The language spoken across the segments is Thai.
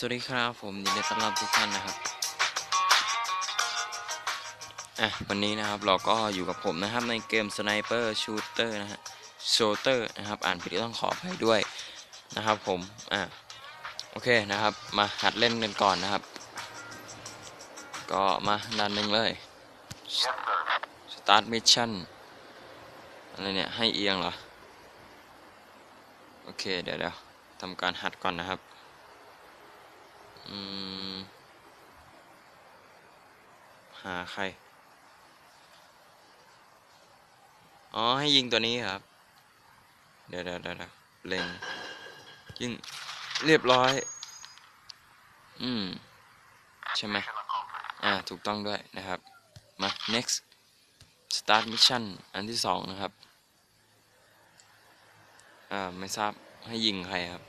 สวัสดีครับผมยินดีต้อนรับทุกท่านนะครับอะวันนี้นะครับเราก็อยู่กับผมนะครับในเกม Sniper Shooter นะฮะ Shooter นะครับอ่านผิดต้องขออภัยด้วยนะครับผมอะโอเคนะครับมาหัดเล่นกันก่อนนะครับ ก็มาดันหนึ่งเลย Start Mission อะไรเนี่ยให้เอียงเหรอโอเคเดี๋ยวเดี๋ยวทำการหัดก่อนนะครับ หาใคร อ๋อ ให้ยิงตัวนี้ครับเดี๋ยวเดี๋ยวเดี๋ยวเดี๋ยวเล็ง ยิง เรียบร้อย อืม ใช่ไหมอ่า ถูกต้องด้วยนะครับ มา next start mission อันที่สองนะครับ อ่า ไม่ทราบให้ยิงใครครับ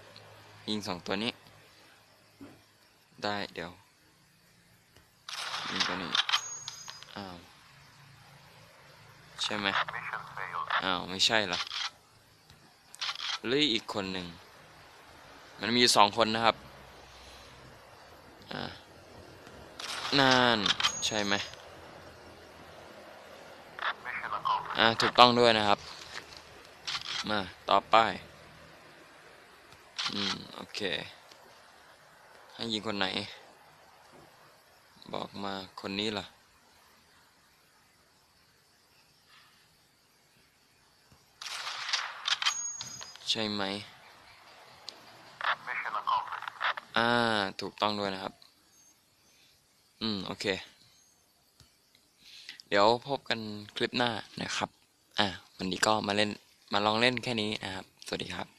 ยิงสองตัวนี้ ได้เดี๋ยวยิงตัวนี้อ้าวใช่ไหมอ้าวไม่ใช่หรอหรืออีกคนหนึ่ง มันมีสองคนนะครับอ่านานใช่ไหมอ่าถูกต้องด้วยนะครับ มาต่อไป อืม โอเค ให้ยิงคนไหน บอกมาคนนี้ล่ะ ใช่ไหม อ่า ถูกต้องด้วยนะครับ อืม โอเค เดี๋ยวพบกันคลิปหน้านะครับ อ่าวันนี้ก็มาเล่นมาลองเล่นแค่นี้นะครับ สวัสดีครับ